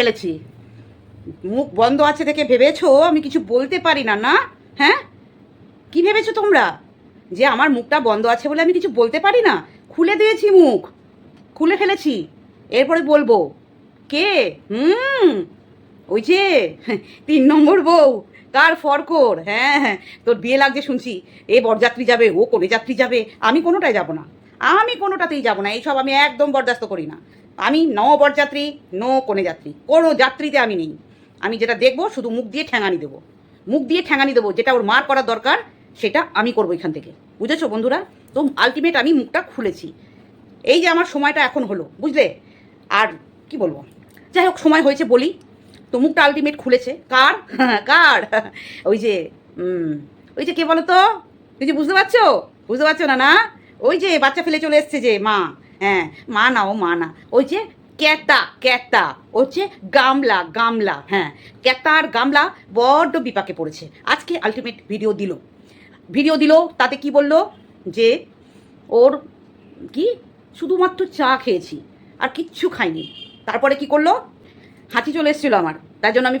ফেলেছি। মুখ বন্ধ আছে দেখে ভেবেছো? আমি কিছু বলতে পারি না না? হ্যাঁ? কি ভেবেছো তোমরা? যে আমার মুখটা বন্ধ আছে বলে আমি কিছু বলতে পারি না? খুলে দিয়েছি মুখ। খুলে ফেলেছি। এরপরে বলব, কে? হুম? ওই যে, তিন নম্বর বউ, কার ফরকর? হ্যাঁ হ্যাঁ তোর বিয়ে লাগছে শুনছি। এ বরযাত্রী যাবে, ও কোনে যাত্রী যাবে, আমি কোনোটাই যাব না। আমি কোনোটাতেই যাব না, এইসব আমি একদম বরদাস্ত করি না। আমি ন বরযাত্রী নো কোনে যাত্রী কোনো যাত্রীতে আমি নেই। আমি যেটা দেখব, শুধু মুখ দিয়ে ঠ্যাঙানি দেবো। মুখ দিয়ে ঠ্যাঙানি দেবো, যেটা ওর মার করার দরকার, সেটা আমি করব এখান থেকে। বুঝেছ বন্ধুরা? তো আলটিমেট আমি মুখটা খুলেছি। এই যে আমার সময়টা এখন হলো, বুঝলে? আর কি বলব? যাই হোক, সময় হয়েছে বলি। তো মুখটা আলটিমেট খুলেছে। কার? কার? ওই যে ওই যে কে বলো তো? তুই যে বুঝতে পারছ? বুঝতে পারছ না না? ওই যে বাচ্চা ফেলে চলে এসছে যে মা। হ্যাঁ মা না ও মা না ওই যে ক্যাতা ক্যাতা হচ্ছে গামলা গামলা হ্যাঁ ক্যাতা আর গামলা বড্ড বিপাকে পড়েছে। আজকে আলটিমেট ভিডিও দিল। ভিডিও দিল, তাতে কি বলল? যে ওর কি? শুধুমাত্র চা খেয়েছি, আর কিচ্ছু খাইনি। তারপরে কি করল? হাঁচি চলে এসেছিল আমার, তার জন্য আমি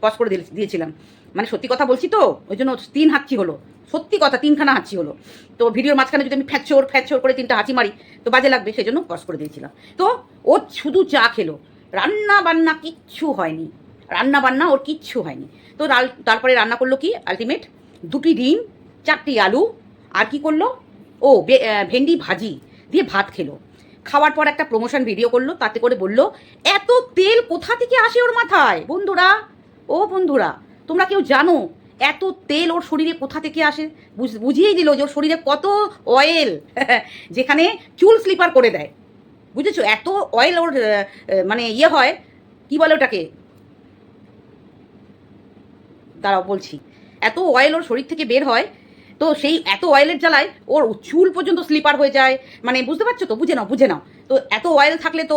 পজ করে দিয়ে- দিয়েছিলাম। মানে সত্যি কথা বলছি তো, ওই জন্য তিন হাঁচি হলো। সত্যি কথা, তিনখানা হাঁচি হলো। তো ভিডিওর মাঝখানে যদি আমি ফ্যাচোর ফ্যাচোর করে তিনটা হাঁচি মারি, তো বাজে লাগবে সেই জন্য পজ করে দিয়েছিলাম। তো ও শুধু চা খেলো। রান্না বান্না কিচ্ছু হয়নি। রান্না বান্না ওর কিচ্ছু হয়নি। তো তারপরে রান্না করল কি আলটিমেট দুটি ডিম, চারটি আলু, আর কি করল? ও ভেন্ডি ভাজি দিয়ে ভাত খেলো। খাওয়ার পর একটা প্রমোশন ভিডিও করল, তাতে করে বলল, এত তেল কোথা থেকে আসে ওর মাথায়? বন্ধুরা, ও বন্ধুরা, তোমরা কেউ জানো এত তেল ওর শরীরে কোথা থেকে আসে? বুঝ- বুঝিয়েই দিল যে ওর শরীরে কত অয়েল যেখানে চুল স্লিপার করে দেয়। বুঝেছ? এত অয়েল ওর মানে ইয়ে হয়, কি বলে ওটাকে? দাঁড়াও বলছি। এত অয়েল ওর শরীর থেকে বের হয় তো সেই এত অয়েলের জ্বালায় ওর চুল পর্যন্ত স্লিপার হয়ে যায়। মানে বুঝতে পারছ তো? বুঝে নাও বুঝে নাও। তো এত অয়েল থাকলে তো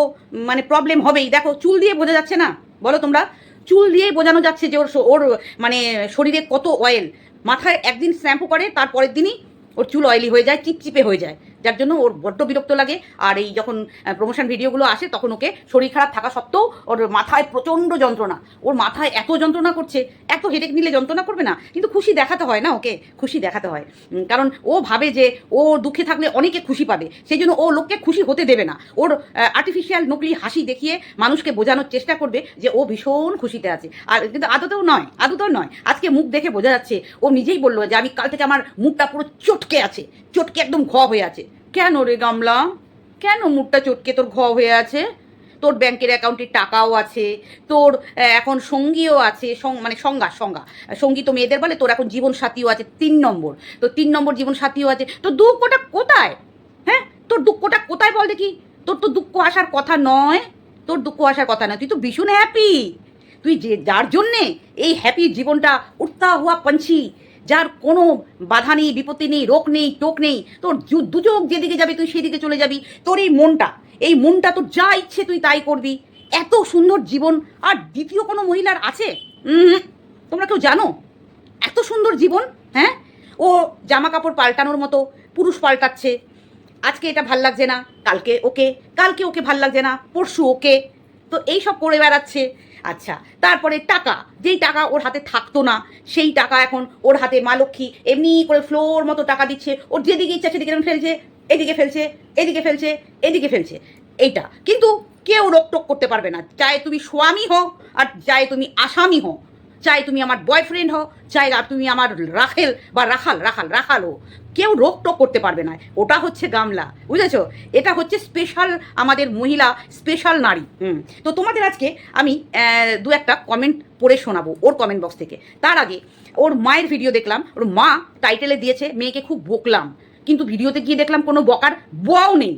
মানে প্রবলেম হবেই। দেখো, চুল দিয়ে বোঝা যাচ্ছে না? বলো তোমরা? চুল দিয়েই বোঝানো যাচ্ছে যে ওর ওর মানে শরীরে কত অয়েল মাথায় একদিন শ্যাম্পু করে তার পরের দিনই ওর চুল অয়েলি হয়ে যায়, চিপচিপে হয়ে যায়। যার জন্য ওর বড্ড বিরক্ত লাগে। আর এই যখন প্রমোশন ভিডিওগুলো আসে, তখন ওকে শরীর খারাপ থাকা সত্ত্বেও ওর মাথায় প্রচণ্ড যন্ত্রণা। ওর মাথায় এত যন্ত্রণা করছে, এত হেডেক নিলে যন্ত্রণা করবে না, কিন্তু খুশি দেখাতে হয় না ওকে, খুশি দেখাতে হয়। কারণ ও ভাবে যে ও দুঃখে থাকলে অনেকে খুশি পাবে, সেই জন্য ও লোককে খুশি হতে দেবে না। ওর আর্টিফিশিয়াল নকলি হাসি দেখিয়ে মানুষকে বোঝানোর চেষ্টা করবে যে ও ভীষণ খুশিতে আছে। আর কিন্তু আদতেও নয় আদতেও নয়। আজকে মুখ দেখে বোঝা যাচ্ছে, ও নিজেই বলল যে আমি কাল থেকে আমার মুখটা পুরো চটকে আছে, চটকে একদম ঘ হয়ে আছে। কেন রে গামলা? কেন মুখটা চটকে তোর ঘ হয়ে আছে? তোর ব্যাংকের অ্যাকাউন্টে টাকাও আছে, তোর এখন সঙ্গীও আছে মানে সংজ্ঞা সংজ্ঞা। সঙ্গী তো মেয়েদের বলে, তোর এখন জীবন সাথীও আছে তিন নম্বর। তো তিন নম্বর জীবন সাথীও আছে। তো দুঃখটা কোথায়? হ্যাঁ? তোর দুঃখটা কোথায় বল দেখি? তোর তো দুঃখ আসার কথা নয়। তোর দুঃখ আসার কথা নয়। তুই তো ভীষণ হ্যাপি তুই যে, যার জন্যে এই হ্যাপি জীবনটা উঠতা হওয়া পাঞ্ছি যার কোনো বাধা নেই, বিপত্তি নেই, রোগ নেই টোক নেই, তোর দুযোগ যেদিকে যাবে তুই সেদিকে চলে যাবি। তোর এই মনটা এই মনটা তোর যা ইচ্ছে তুই তাই করবি। এত সুন্দর জীবন, আর দ্বিতীয় কোনো মহিলার আছে? তোমরা কেউ জানো? এত সুন্দর জীবন হ্যাঁ? ও জামা কাপড় পাল্টানোর মতো, পুরুষ পাল্টাচ্ছে। আজকে এটা ভালো লাগছে না, কালকে ওকে কালকে ওকে ভালো লাগছে না, পরশু ওকে। তো এই সব করে বেড়াচ্ছে। আচ্ছা তারপরে টাকা। যেই টাকা ওর হাতে থাকতো না, সেই টাকা এখন ওর হাতে মা লক্ষ্মী এমনি করে ফ্লোর মতো টাকা দিচ্ছে। ওর যেদিকে ইচ্ছা সেদিকে ফেলছে, এদিকে ফেলছে এদিকে ফেলছে এদিকে ফেলছে। এইটা। কিন্তু কেউ রোকটোক করতে পারবে না। চাই তুমি স্বামী হও আর চাই তুমি আসামি হও। চাই তুমি আমার বয়ফ্রেন্ড হও, চাই তুমি আমার রাখেল বা রাখাল রাখাল রাখাল হো কেউ রোক টোক করতে পারবে না। ওটা হচ্ছে গামলা, বুঝেছ? এটা হচ্ছে স্পেশাল আমাদের মহিলা স্পেশাল নারী। হুম। তো তোমাদের আজকে আমি দু একটা কমেন্ট পড়ে শোনাবো ওর কমেন্ট বক্স থেকে। তার আগে ওর মায়ের ভিডিও দেখলাম। ওর মা টাইটেলে দিয়েছে, মেয়েকে খুব বকলাম। কিন্তু ভিডিওতে গিয়ে দেখলাম কোনো বকার বও নেই।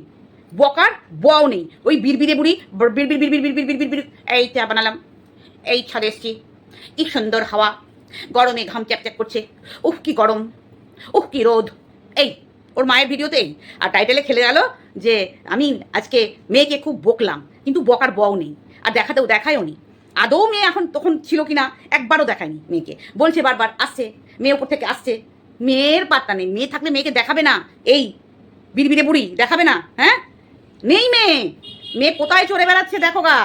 বকার বও নেই। ওই বিড়বিড়ে বুড়ি বিড়বিড় বিড়বিড় বিড়বিড় বিড়বিড় বিড় এই চা বানালাম। এই ছাদে এসছি। কি সুন্দর হাওয়া। গরমে ঘাম চ্যাপচ্যাপ করছে। উফ, কি গরম। উফ, কি রোদ। এই, ওর মায়ের ভিডিওতে এই। আর টাইটেলে খেলে গেল যে, আমি আজকে মেয়েকে খুব বকলাম, কিন্তু বকার বও নেই। আর দেখাতেও দেখায়ও নি। আদৌ মেয়ে এখন তখন ছিল কি না একবারও দেখায়নি মেয়েকে। বলছে বারবার, আসছে, মেয়ে ওপর থেকে আসছে। মেয়ের পাত্তা নেই, মেয়ে থাকলে মেয়েকে দেখাবে না। এই, বিড়বিড়ে বুড়ি, দেখাবে না হ্যাঁ? নেই মেয়ে। মেয়ে কোথায় চড়ে বেড়াচ্ছে, দেখো গা।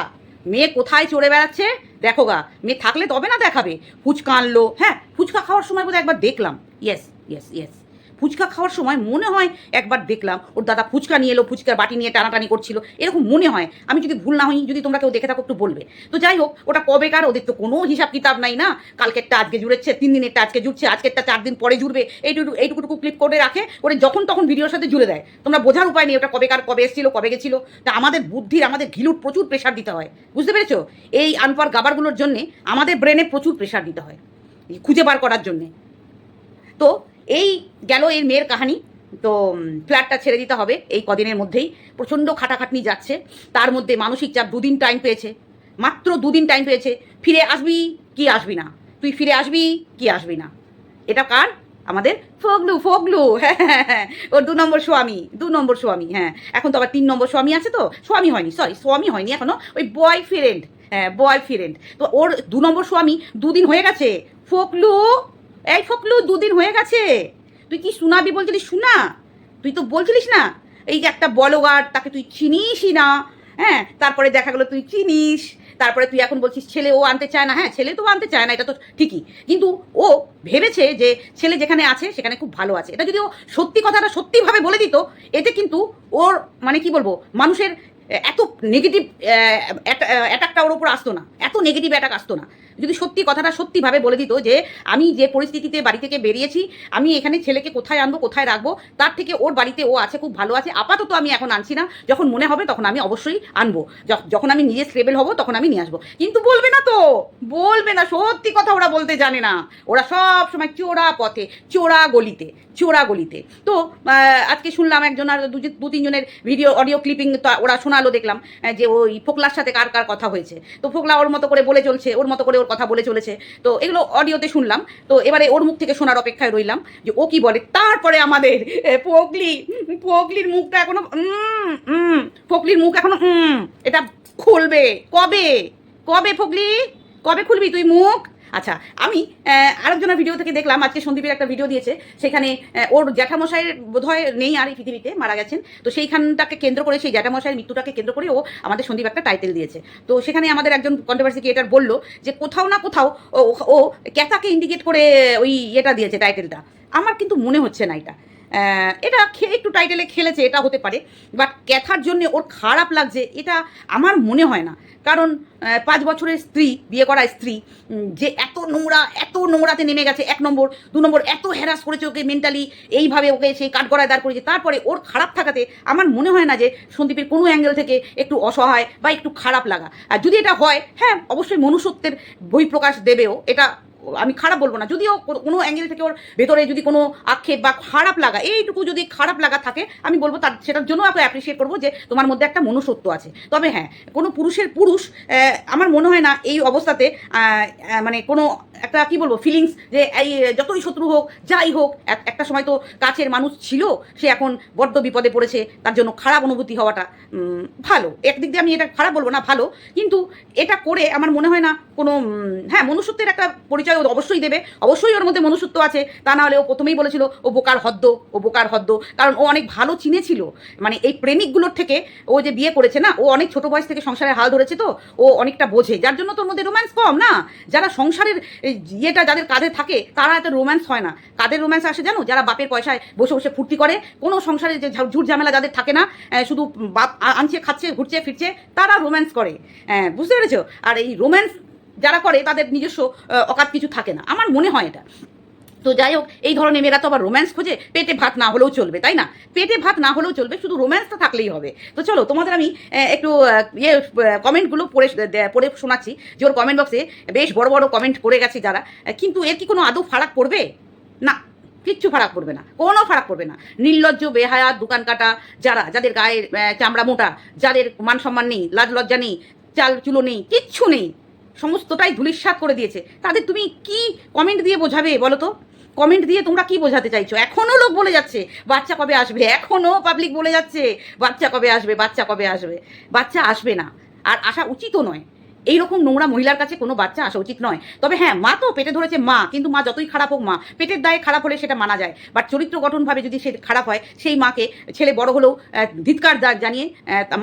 মেয়ে কোথায় চড়ে বেড়াচ্ছে, দেখো গা। মেয়ে থাকলে তবে না দেখাবে। ফুচকা আনলো হ্যাঁ? ফুচকা খাওয়ার সময় বোধহয় একবার দেখলাম। ইয়েস ইয়েস ইয়েস ফুচকা খাওয়ার সময় মনে হয় একবার দেখলাম, ওর দাদা ফুচকা নিয়ে এলো, ফুচকার বাটি নিয়ে টানাটানি করছিল, এরকম মনে হয়। আমি যদি ভুল না হই, যদি তোমরা কেউ দেখে থাকো, একটু বলবে। তো যাই হোক, ওটা কবেকার, ওদের তো কোনো হিসাব কিতাব নাই না? কালকেরটা আজকে জুড়েছে, তিন দিনেরটা আজকে জুড়ছে, আজকেরটা চার দিন পরে জুড়বে। এইটুকু, এইটুকুটুকু ক্লিপ করে রাখে, ওরে যখন তখন ভিডিওর সাথে জুড়ে দেয়। তোমরা বোঝার উপায় নেই, ওটা কবেকার, কবে এসেছিল, কবে গেছিল। তা আমাদের বুদ্ধির, আমাদের ঘিলুর প্রচুর প্রেশার দিতে হয়। বুঝতে পেরেছ? এই আনপার গাবারগুলোর জন্যে আমাদের ব্রেনে প্রচুর প্রেশার দিতে হয় খুঁজে বার করার জন্যে। তো এই গেল এর মেয়ের কাহানি। তো ফ্ল্যাটটা ছেড়ে দিতে হবে এই কদিনের মধ্যেই। প্রচণ্ড খাটাখাটনি যাচ্ছে। তার মধ্যে মানসিক চাপ দুদিন টাইম পেয়েছে। মাত্র দুদিন টাইম পেয়েছে। ফিরে আসবি কি আসবি না? তুই ফিরে আসবি কি আসবি না? এটা কার? আমাদের ফগলু ফগলু। হ্যাঁ হ্যাঁ, হ্যাঁ। ওর দু নম্বর স্বামী দু নম্বর স্বামী হ্যাঁ। এখন তো আবার তিন নম্বর স্বামী আছে তো? স্বামী হয়নি সরি স্বামী হয়নি এখনও। ওই বয় ফ্রেন্ড হ্যাঁ বয় ফ্রেন্ড তো ওর দু নম্বর স্বামী দুদিন হয়ে গেছে। ফকলু এই ফকলু, দুদিন হয়ে গেছে। তুই কি শোনাবি বলছিলিস? শোনা। তুই তো বলছিলিস না। এই যে একটা বলগার তাকে তুই চিনিসই না। হ্যাঁ তারপরে দেখা গেলো তুই চিনিস। তারপরে তুই এখন বলছিস ছেলে ও আনতে চায় না। হ্যাঁ ছেলে তো আনতে চায় না, এটা তো ঠিকই। কিন্তু ও ভেবেছে যে ছেলে যেখানে আছে, সেখানে খুব ভালো আছে। এটা যদি ও সত্যি কথাটা সত্যিভাবে বলে দিত, এতে কিন্তু ওর মানে কি বলব, মানুষের এত নেগেটিভ অ্যাটাকটা ওর উপর আসতো না। এত নেগেটিভ অ্যাটাক আসতো না। যদি সত্যি কথাটা সত্যিভাবে বলে দিত যে আমি যে পরিস্থিতিতে বাড়ি থেকে বেরিয়েছি, আমি এখানে ছেলেকে কোথায় আনব, কোথায় রাখব, তার থেকে ওর বাড়িতে ও আছে, খুব ভালো আছে, আপাতত আমি এখন আনছি না। যখন মনে হবে তখন আমি অবশ্যই আনব। যখ- যখন আমি নিজে স্টেবল হব, তখন আমি নিয়ে আসব। কিন্তু বলবে না তো! বলবে না! সত্যি কথা ওরা বলতে জানে না। ওরা সব সময় চোরা পথে, চোরা গলিতে চোরা গলিতে। তো আজকে শুনলাম একজন আর দু তিনজনের ভিডিও অডিও ক্লিপিং ওরা শোনালো, দেখলাম যে ওই ফোকলার সাথে কার কার কথা হয়েছে। তো ফোকলা ওর মতো করে বলে চলছে, ওর মতো করে ওর কথা বলে চলেছে। তো এগুলো অডিওতে শুনলাম। তো এবারে ওর মুখ থেকে শোনার অপেক্ষায় রইলাম যে ও কি বলে। তারপরে আমাদের পগলি, পগলির মুখটা এখনও ফকলির মুখ এখনও এটা খুলবে। কবে? কবে ফগলি কবে খুলবি তুই মুখ? আচ্ছা আমি আরেকজনের ভিডিও থেকে দেখলাম, আজকে সন্দীপের একটা ভিডিও দিয়েছে, সেখানে ওর জ্যাঠামশাইয়ের বোধহয় নেই আর এই পৃথিবীতে, মারা গেছেন। তো সেইখানটাকে কেন্দ্র করে, সেই জ্যাঠামশাইয়ের মৃত্যুটাকে কেন্দ্র করে ও আমাদের সন্দীপ একটা টাইটেল দিয়েছে। তো সেখানে আমাদের একজন কন্ট্রোভার্সি ক্রিয়েটার বলল যে, কোথাও না কোথাও ও ক্যাথাকে ইন্ডিকেট করে, ওই ইয়েটা দিয়েছে টাইটেলটা আমার কিন্তু মনে হচ্ছে না এটা। এটা একটু টাইটেলে খেলেছে, এটা হতে পারে। বাট ক্যাথার জন্য ওর খারাপ লাগছে, এটা আমার মনে হয় না। কারণ পাঁচ বছরের স্ত্রী, বিয়ে করা স্ত্রী যে এত নোংরা, এত নোংরাতে নেমে গেছে, এক নম্বর, দু নম্বর, এত হ্যারাস করেছে ওকে মেন্টালি এইভাবে ওকে সেই কাঠগড়ায় দাঁড় করেছে তারপরে ওর খারাপ থাকাতে আমার মনে হয় না যে সন্দীপের কোনো অ্যাঙ্গেল থেকে একটু অসহায় বা একটু খারাপ লাগা। আর যদি এটা হয় হ্যাঁ অবশ্যই মনুষ্যত্বের বহিঃপ্রকাশ দেবেও, এটা আমি খারাপ বলব না। যদিও কোনো- অ্যাঙ্গেল থেকে ওর ভেতরে যদি কোনো আক্ষেপ বা খারাপ লাগা, এইটুকু যদি খারাপ লাগা থাকে, আমি বলব তার সেটার জন্য ওকে অ্যাপ্রিসিয়েট করব যে তোমার মধ্যে একটা মনুষ্যত্ব আছে। তবে হ্যাঁ কোনো পুরুষের পুরুষ আমার মনে হয় না এই অবস্থাতে মানে কোনো একটা কি বলব ফিলিংস যে এই যতই শত্রু হোক, যাই হোক, এক- একটা সময় তো কাছের মানুষ ছিল, সে এখন বড্ড বিপদে পড়েছে, তার জন্য খারাপ অনুভূতি হওয়াটা ভালো। একদিক দিয়ে আমি এটা খারাপ বলব না, ভালো। কিন্তু এটা করে আমার মনে হয় না কোনো হ্যাঁ মনুষ্যত্বের একটা পরিচয় ও অবশ্যই দেবে। অবশ্যই ওর মধ্যে মনুষ্যত্ব আছে। তা না হলে ও প্রথমেই বলেছিল ও বোকার হদ্দ ও বোকার হদ্দ। কারণ ও অনেক ভালো চিনেছিল মানে এই প্রেমিকগুলোর থেকে ও যে বিয়ে করেছে না ও অনেক ছোট বয়স থেকে সংসারের হাল ধরেছে তো ও অনেকটা বোঝে। যার জন্য তোর মধ্যে রোম্যান্স কম না? যারা সংসারের ইয়েটা যাদের কাঁধে থাকে তারা এত রোম্যান্স হয় না। কাদের রোম্যান্স আসে জানো? যারা বাপের পয়সায় বসে বসে ফুর্তি করে কোনো সংসারে যে ঝুট ঝামেলা যাদের থাকে না শুধু বাপ আনছে খাচ্ছে ঘুরছে ফিরছে তারা রোম্যান্স করে। হ্যাঁ, বুঝতে পেরেছ? আর এই রোম্যান্স যারা করে তাদের নিজস্ব অকাত কিছু থাকে না। আমার মনে হয় এটা। তো যাই হোক, এই ধরনের মেয়েরা তো আবার রোম্যান্স খোঁজে পেটে ভাত না হলেও চলবে, তাই না? পেটে ভাত না হলেও চলবে, শুধু রোম্যান্সটা থাকলেই হবে। তো চলো, তোমাদের আমি একটু ইয়ে কমেন্টগুলো পড়ে পড়ে শোনাচ্ছি। যে ওর কমেন্ট বক্সে বেশ বড় বড় কমেন্ট করে গেছে যারা। কিন্তু এর কি কোনো আদৌ ফারাক পড়বে? না, কিচ্ছু ফারাক পড়বে না। কোনো ফারাক পড়বে না। নির্লজ্জ, বেহায়া, দোকান কাটা যারা, যাদের গায়ের চামড়া মোটা, যাদের মান সম্মান নেই লাজ লজ্জা নেই চাল চুলো নেই, কিচ্ছু নেই। সমস্তটাই ধুলিস্বাদ করে দিয়েছে। তাদের তুমি কি কমেন্ট দিয়ে বোঝাবে বলো তো? কমেন্ট দিয়ে তোমরা কি বোঝাতে চাইছো? এখনও লোক বলে যাচ্ছে, বাচ্চা কবে আসবে? এখনও পাবলিক বলে যাচ্ছে, বাচ্চা কবে আসবে, বাচ্চা কবে আসবে? বাচ্চা আসবে না। আর আসা উচিতও নয়। এইরকম নোংরা মহিলার কাছে কোনো বাচ্চা আসা উচিত নয়। তবে হ্যাঁ মা তো পেটে ধরেছে মা, কিন্তু মা যতই খারাপ হোক মা, পেটের দায়ে খারাপ হলে সেটা মানা যায়। বাট চরিত্র গঠনভাবে যদি সে খারাপ হয়, সেই মাকে ছেলে বড় হলেও ধিৎকার জানিয়ে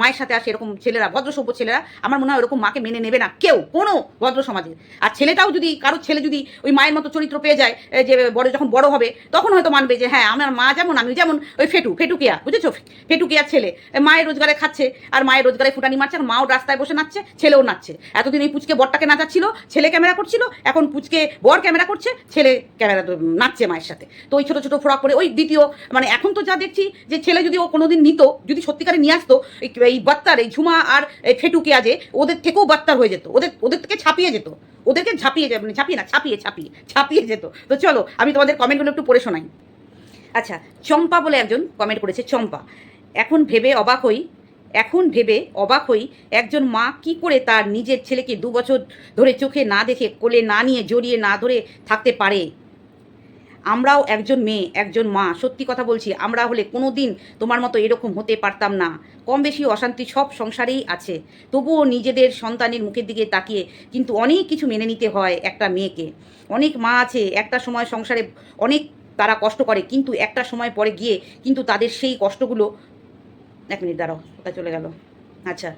মায়ের সাথে আসে এরকম ছেলেরা, ভদ্রসভ্য ছেলেরা, আমার মনে হয় ওরকম মাকে মেনে নেবে না কেউ, কোনো ভদ্র সমাজে। আর ছেলেটাও যদি, কারোর ছেলে যদি ওই মায়ের মতো চরিত্র পেয়ে যায় যে বড় যখন বড় হবে, তখন হয়তো মানবে যে হ্যাঁ আমার মা যেমন, আমি যেমন, ওই ফেটু ফেটুকিয়া বুঝেছ? ফেটুকিয়ার ছেলে। মায়ের রোজগারে খাচ্ছে, আর মায়ের রোজগারে ফুটানি মারছে, আর মাও রাস্তায় বসে নাচছে, ছেলেও নাচছে। এতদিন এই পুচকে বরটাকে নাচাচ্ছিল, ছেলে ক্যামেরা করছিল, এখন পুচকে বর ক্যামেরা করছে, ছেলে ক্যামেরা নাচছে মায়ের সাথে। তো ওই ছোটো ছোটো ফ্রক পরে ওই দ্বিতীয় মানে এখন তো যা দেখছি যে ছেলে যদি ও কোনোদিন নিত, যদি সত্যিকারে নিয়ে আসতো, এই- বাত্তার, এই ঝুমা আর ফেটুকিয়া যে ওদের থেকেও বাত্তার হয়ে যেত। ওদের ওদের থেকে ছাপিয়ে যেত। ওদেরকে ঝাঁপিয়ে যাবে মানে না, ছাপিয়ে ছাপিয়ে ছাপিয়ে যেত। তো চলো, আমি তোমাদের কমেন্টগুলো একটু পড়ে শোনাই। আচ্ছা চম্পা বলে একজন কমেন্ট করেছে, চম্পা। এখন ভেবে অবাক হই এখন ভেবে অবাক হই একজন মা কি করে তার নিজের ছেলেকে দু বছর ধরে চোখে না দেখে কোলে না নিয়ে জড়িয়ে না ধরে থাকতে পারে। আমরাও একজন মেয়ে, একজন মা। সত্যি কথা বলছি, আমরা হলে কোনো দিন তোমার মতো এরকম হতে পারতাম না। কম বেশি অশান্তি সব সংসারেই আছে। তবুও নিজেদের সন্তানের মুখের দিকে তাকিয়ে কিন্তু অনেক কিছু মেনে নিতে হয় একটা মেয়েকে। অনেক মা আছে, একটা সময় সংসারে অনেক তারা কষ্ট করে, কিন্তু একটা সময় পরে গিয়ে কিন্তু তাদের সেই কষ্টগুলো এক মিনিট দাঁড়াও কোথায় চলে গেল। আচ্ছা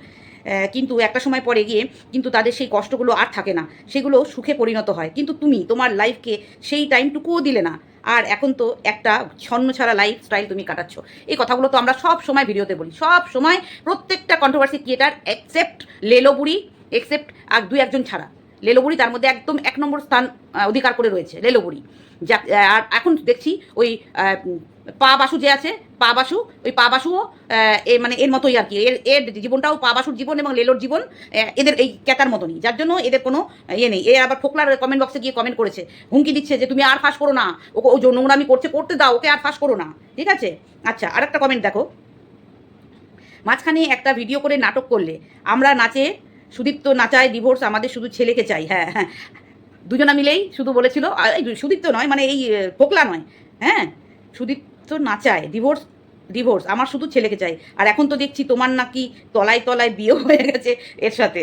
কিন্তু একটা সময় পরে গিয়ে কিন্তু তাদের সেই কষ্টগুলো আর থাকে না, সেগুলো সুখে পরিণত হয়। কিন্তু তুমি তোমার লাইফকে সেই টাইমটুকুও দিলে না। আর এখন তো একটা ছন্ন ছাড়া লাইফ স্টাইল তুমি কাটাচ্ছ। এই কথাগুলো তো আমরা সব সময় ভিডিওতে বলি। সব সময় প্রত্যেকটা কন্ট্রোভার্সি ক্রিয়েটার এক্সেপ্ট লেলোবুড়ি এক্সেপ্ট আর দুই একজন ছাড়া। লেলোবুড়ি তার মধ্যে একদম এক নম্বর স্থান অধিকার করে রয়েছে, লেলোবুড়ি। যা আর এখন দেখছি ওই পা বাসু যে আছে, পা বাসু, ওই পা বাসুও এ মানে এর মতোই আর কি। এর এর জীবনটাও পা বাসুর জীবন এবং লেলোর জীবন এদের এই ক্যাতার মতনই। যার জন্য এদের কোনো ইয়ে নেই। এ আবার ফোকলার কমেন্ট বক্সে গিয়ে কমেন্ট করেছে, হুমকি দিচ্ছে যে, তুমি আর ফাঁস করো না। ও নোংরামি করছে, করতে দাও, ওকে আর ফাঁস করো না। ঠিক আছে? আচ্ছা আর একটা কমেন্ট দেখো। মাঝখানে একটা ভিডিও করে নাটক করলে, আমরা নাচে সুদীপ্ত নাচায় ডিভোর্স আমাদের শুধু ছেলেকে চাই হ্যাঁ হ্যাঁ। দুজনা মিলেই শুধু বলেছিল সুদীপ্ত নয় মানে এই ফোকলা নয় হ্যাঁ। সুদীপ্ত নাচায় ডিভোর্স ডিভোর্স আমার শুধু ছেলেকে চাই। আর এখন তো দেখছি তোমার নাকি তলায় তলায় বিয়ে হয়ে গেছে এর সাথে।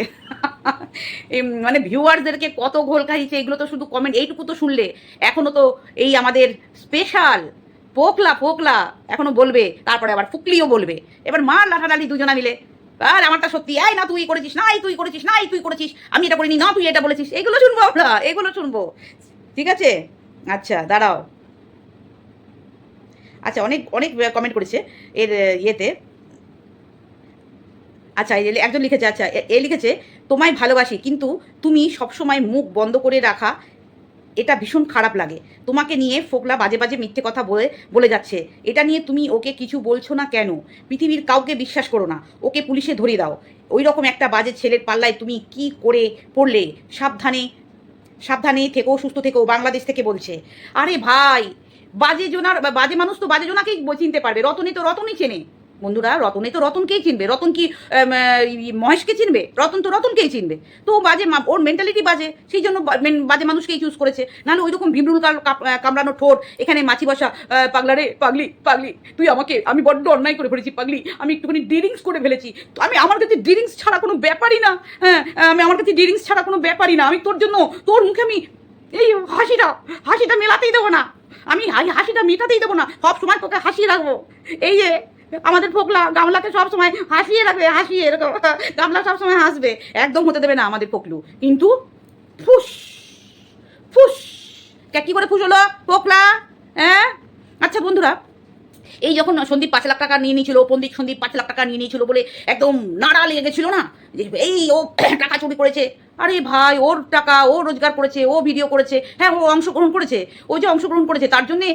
মানে ভিউয়ার্সদেরকে কত ঘোল খাইছে, এগুলো তো শুধু কমেন্ট এইটুকু তো শুনলে। এখনও তো এই আমাদের স্পেশাল পোকলা পোকলা এখনও বলবে, তারপরে আবার ফুকলিও বলবে। এবার মার লাঠালাঠি দুজনা মিলে। আর আমারটা সত্যি, এই না তুই করেছিস না, এই তুই করেছিস না, এই তুই করেছিস, আমি এটা করিনি, না তুই এটা বলেছিস, এগুলো শুনব আমরা, এগুলো শুনব। ঠিক আছে? আচ্ছা দাঁড়াও। আচ্ছা অনেক অনেক কমেন্ট করেছে এর, ইয়েতে। আচ্ছা একজন লিখেছে আচ্ছা এ লিখেছে, তোমায় ভালোবাসি, কিন্তু তুমি সবসময় মুখ বন্ধ করে রাখা এটা ভীষণ খারাপ লাগে। তোমাকে নিয়ে ফোকলা বাজে বাজে মিথ্যে কথা বলে বলে যাচ্ছে। এটা নিয়ে তুমি ওকে কিছু বলছো না কেন? পৃথিবীর কাউকে বিশ্বাস করো না। ওকে পুলিশে ধরিয়ে দাও। ওই রকম একটা বাজে ছেলের পাল্লায় তুমি কি করে পড়লে? সাবধানে সাবধানে থেকেও সুস্থ থেকেও বাংলাদেশ থেকে বলছে। আরে ভাই, বাজে জোনার বাজে মানুষ তো বাজে জোনাকেই চিনতে পারবে। রতনে তো, রতনই চেনে। বন্ধুরা রতনে তো রতনকেই চিনবে? রতন কি মহেশকে চিনবে? রতন তো রতনকেই চিনবে। তো বাজে ওর মেন্টালিটি বাজে, সেই জন্য বাজে মানুষকেই চুজ করেছে। নাহলে ওই রকম ভিমরুল কামড়ানো ঠোঁট, এখানে মাছি বসা পাগলারে, পাগলি পাগলি, তুই আমাকে আমি বড্ড অন্যায় করে ফেলেছি, পাগলি, আমি একটুখানি ডিরিংস করে ফেলেছি। তো আমি আমার কাছে ডিরিংস ছাড়া কোনো ব্যাপারই না হ্যাঁ আমি আমার কাছে ডিরিংস ছাড়া কোনো ব্যাপারই না। আমি তোর জন্য তোর মুখে আমি এই হাসিটা হাসিটা মেলাতেই দেবো না। আমি হাসিটা মেটাতেই দেবো না। সব সময় তোকে হাসিয়ে রাখব। এই যে আমাদের ফোকলা গামলাকে সব সময় হাসিয়ে রাখবে, হাসিয়ে এরকম। গামলা সব সময় হাসবে, একদম হতে দেবে না আমাদের ফোকলু। কিন্তু ফুস ফুস। কে কি করে ফুস হলো? ফোকলা? হ্যাঁ? আচ্ছা বন্ধুরা এই যখন সন্দীপ পাঁচ লাখ টাকা নিয়ে নিয়েছিল পন্ডিত সন্দীপ পাঁচ লাখ টাকা নিয়ে নিয়েছিল বলে একদম নাড়া লেগে গেছিল না? যে এই ও টাকা চুরি করেছে। আরে ভাই, ওর টাকা, ও রোজগার করেছে, ও ভিডিও করেছে হ্যাঁ ও অংশগ্রহণ করেছে, ও যে অংশগ্রহণ করেছে, তার জন্যে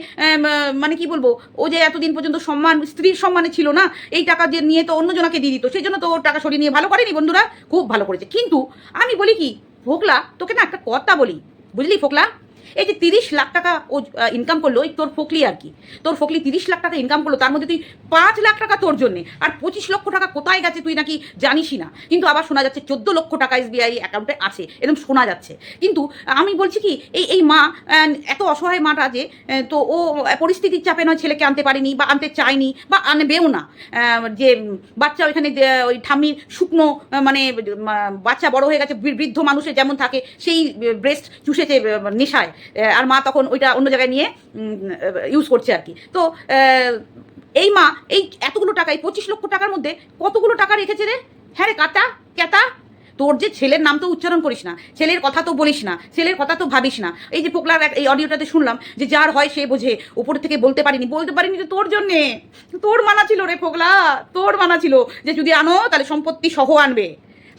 মানে কি বলব, ও যে এতদিন পর্যন্ত সম্মান, স্ত্রীর সম্মানে ছিল না, এই টাকা যে নিয়ে তো অন্যজনকে দিয়ে দিত, সেই জন্য তো ওর টাকা সরিয়ে নিয়ে ভালো করেনি বন্ধুরা, খুব ভালো করেছে। কিন্তু আমি বলি কি, ফোকলা, তোকে না একটা কথা বলি, বুঝলি ফোকলা? এই যে তিরিশ লাখ টাকা ও ইনকাম করল ওই তোর ফকলি আর কি। তোর ফকলি তিরিশ লাখ টাকা ইনকাম করল, তার মধ্যে তুই পাঁচ লাখ টাকা তোর জন্যে। আর পঁচিশ লক্ষ টাকা কোথায় গেছে তুই নাকি জানিসই না। কিন্তু আবার শোনা যাচ্ছে চোদ্দ লক্ষ টাকা এসবিআই অ্যাকাউন্টে আছে এরকম শোনা যাচ্ছে। কিন্তু আমি বলছি কি, এই এই মা এত অসহায় মাটা যে তো ও পরিস্থিতির চাপে নয় ছেলেকে আনতে পারেনি বা আনতে চায়নি বা আনবেও না। যে বাচ্চা ওইখানে ওই ঠাম্মির শুকনো মানে বাচ্চা বড় হয়ে গেছে, বৃদ্ধ মানুষের যেমন থাকে, সেই ব্রেস্ট চুষেছে নেশায়। আর মা তখন ওইটা অন্য জায়গায় নিয়ে ইউজ করছে আর কি। তো এই মা, এই এতগুলো টাকা এই পঁচিশ লক্ষ টাকার মধ্যে কতগুলো টাকা রেখেছে রে? হ্যাঁ রে, কাটা ক্যাতা তোর যে ছেলের নাম তো উচ্চারণ করিস না, ছেলের কথা তো বলিস না, ছেলের কথা তো ভাবিস না। এই যে পোকলার এই অডিওটাতে শুনলাম যে যার হয় সে বোঝে, উপর থেকে বলতে পারিনি বলতে পারিনি তো তোর জন্যে। তোর মানা ছিল রে পোকলা তোর মানা ছিল যে যদি আনো তাহলে সম্পত্তি সহ আনবে।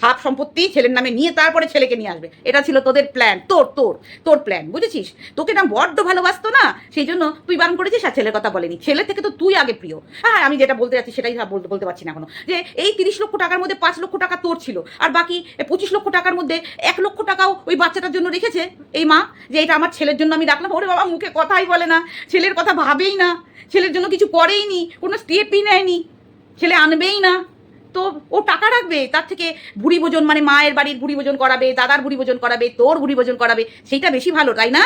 হাফ সম্পত্তি ছেলের নামে নিয়ে তারপরে ছেলেকে নিয়ে আসবে। এটা ছিল তোদের প্ল্যান তোর তোর তোর প্ল্যান বুঝেছিস? তোকে না বড্ড ভালোবাসতো না? সেই জন্য তুই বারণ করেছিস আর ছেলের কথা বলেনি। ছেলে থেকে তো তুই আগে প্রিয়। হ্যাঁ আমি যেটা বলতে যাচ্ছি সেটাই বলতে বলতে পারছি না এখনও। যে এই তিরিশ লক্ষ টাকার মধ্যে পাঁচ লক্ষ টাকা তোর ছিল, আর বাকি পঁচিশ লক্ষ টাকার মধ্যে এক লক্ষ টাকাও ওই বাচ্চাটার জন্য রেখেছে এই মা, যে এটা আমার ছেলের জন্য আমি রাখলাম। ওরে বাবা, মুখে কথাই বলে না, ছেলের কথা ভাবেই না, ছেলের জন্য কিছু করেই নি কোনো স্টেপই নেয়নি, ছেলে আনবেই না। তো ও টাকা রাখবে, তার থেকে ভুড়ি ভোজন মানে মায়ের বাড়ির ভুড়ি ভোজন করাবে, দাদার ভুড়ি ভোজন করাবে, তোর ভুড়ি ভোজন করাবে, সেইটা বেশি ভালো, তাই না?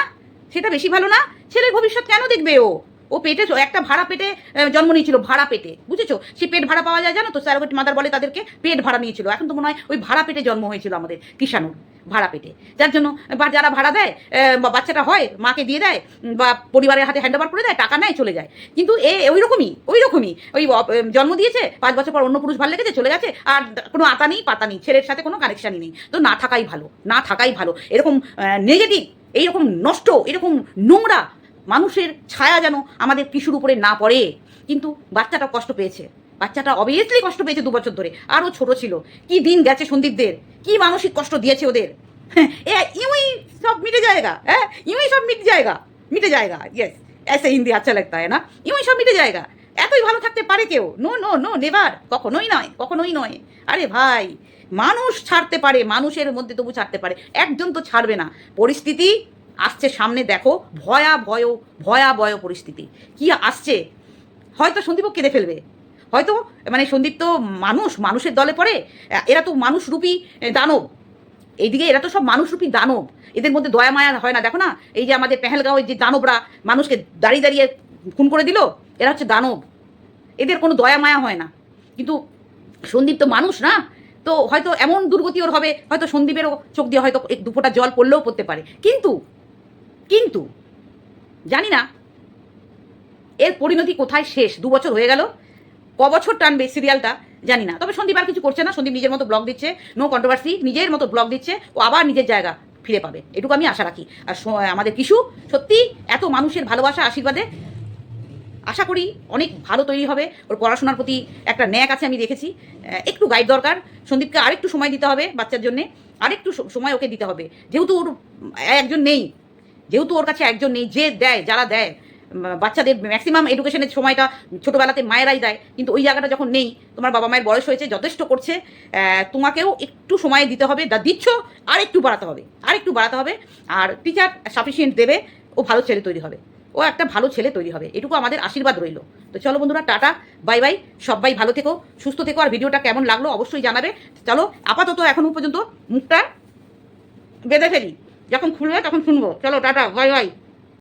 সেটা বেশি ভালো না? ছেলের ভবিষ্যৎ কেন দেখবে ও? ও পেটে একটা ভাড়া পেটে জন্ম নিয়েছিল, ভাড়া পেটে, বুঝেছ? সে পেট ভাড়া পাওয়া যায়, জানো তো? স্যারোগেট মাদার বলে তাদেরকে, পেট ভাড়া নিয়েছিল। এখন তো মনে হয় ওই ভাড়া পেটে জন্ম হয়েছিল আমাদের, কিষাণুর ভাড়া পেটে। যার জন্য বা যারা ভাড়া দেয় বা বাচ্চাটা হয়, মাকে দিয়ে দেয় বা পরিবারের হাতে হ্যান্ড ওভার করে দেয়, টাকা নেয়, চলে যায়। কিন্তু এ, ওই রকমই ওই রকমই, ওই জন্ম দিয়েছে, পাঁচ বছর পর অন্য পুরুষ ভালো লেগেছে, চলে গেছে, আর কোনো আতা নেই, পাতা নেই, ছেলের সাথে কোনো কানেকশানই নেই। তো না থাকাই ভালো, না থাকাই ভালো। এরকম নেগেটিভ এইরকম নষ্ট, এরকম নোংরা মানুষের ছায়া যেন আমাদের কিশোর উপরে না পড়ে কিন্তু বাচ্চাটা কষ্ট পেয়েছে বাচ্চাটা অবভিয়াসলি কষ্ট পেয়েছে দু বছর ধরে আরও ছোট ছিল কি দিন গেছে সন্দীপদের কি মানসিক কষ্ট দিয়েছে ওদের হ্যাঁ, এ ইউই সব মিটে जाएगा হ্যাঁ ইউই সব মিট जाएगा মিটে जाएगा ইয়েস ऐसे হিন্দি আচ্ছা লাগতা है না ইউই সব মিটে जाएगा এতই ভালো থাকতে পারে কেউ নো নো নো নেভার কখনোই নয় কখনোই নয় আরে ভাই মানুষ ছাড়তে পারে মানুষের মধ্যে তবু ছাড়তে পারে একজন তো ছাড়বে না পরিস্থিতি আসছে সামনে দেখো ভয়াভয় ভয়াবহ পরিস্থিতি। কি আসছে? হয়তো সন্দীপও কেঁদে ফেলবে। হয়তো মানে সন্দীপ তো মানুষ, মানুষের দলে পড়ে। এরা তো মানুষরূপী দানব। এইদিকে এরা তো সব মানুষরূপী দানব। এদের মধ্যে দয়া মায়া হয় না। দেখো না, এই যে আমাদের পেহেলগাঁওয়ের যে দানবরা মানুষকে দাঁড়িয়ে দাঁড়িয়ে খুন করে দিল, এরা হচ্ছে দানব। এদের কোনো দয়া মায়া হয় না। কিন্তু সন্দীপ তো মানুষ না। তো হয়তো এমন দুর্গতি ওর হবে, হয়তো সন্দীপেরও চোখ দিয়ে হয়তো এক দুপোটা জল পড়লেও পড়তে পারে। কিন্তু কিন্তু জানি না, এর পরিণতি কোথায় শেষ? দু বছর হয়ে গেল, ক বছর টানবে সিরিয়ালটা জানি না। তবে সন্দীপ আর কিছু করছে না, সন্দীপ নিজের মতো ব্লগ দিচ্ছে নো কন্ট্রোভার্সি নিজের মতো ব্লগ দিচ্ছে, ও আবার নিজের জায়গা ফিরে পাবে। এটুকু আমি আশা রাখি। আর আমাদের কিশু, সত্যি এত মানুষের ভালোবাসা, আশীর্বাদে আশা করি অনেক ভালো তৈরি হবে। ওর পড়াশোনার প্রতি একটা ন্যাক আছে, আমি দেখেছি। একটু গাইড দরকার। সন্দীপকে আরেকটু সময় দিতে হবে বাচ্চার জন্যে। আরেকটু সময় ওকে দিতে হবে। যেহেতু ওর একজন নেই যেহেতু ওর কাছে একজন নেই, যে দেয়, যারা দেয় বাচ্চাদের ম্যাক্সিমাম এডুকেশনের সময়টা ছোটোবেলাতে মায়েরাই দেয়, কিন্তু ওই জায়গাটা যখন নেই, তোমার বাবা মায়ের বয়স হয়েছে, যথেষ্ট করছে তোমাকেও একটু সময় দিতে হবে, যা দিচ্ছ আর একটু বাড়াতে হবে আর একটু বাড়াতে হবে, আর টিচার সাফিসিয়েন্ট দেবে, ও ভালো ছেলে তৈরি হবে, ও একটা ভালো ছেলে তৈরি হবে, এটুকু আমাদের আশীর্বাদ রইল। তো চলো বন্ধুরা, টাটা, বাই বাই, সবাই ভালো থেকো, সুস্থ থেকো, আর ভিডিওটা কেমন লাগল অবশ্যই জানাবে। চলো, আপাতত এখনও পর্যন্ত মুখটা বেঁধে ফেলি। যখন খুলবে তখন শুনব। চলো টাটা বাই বাই।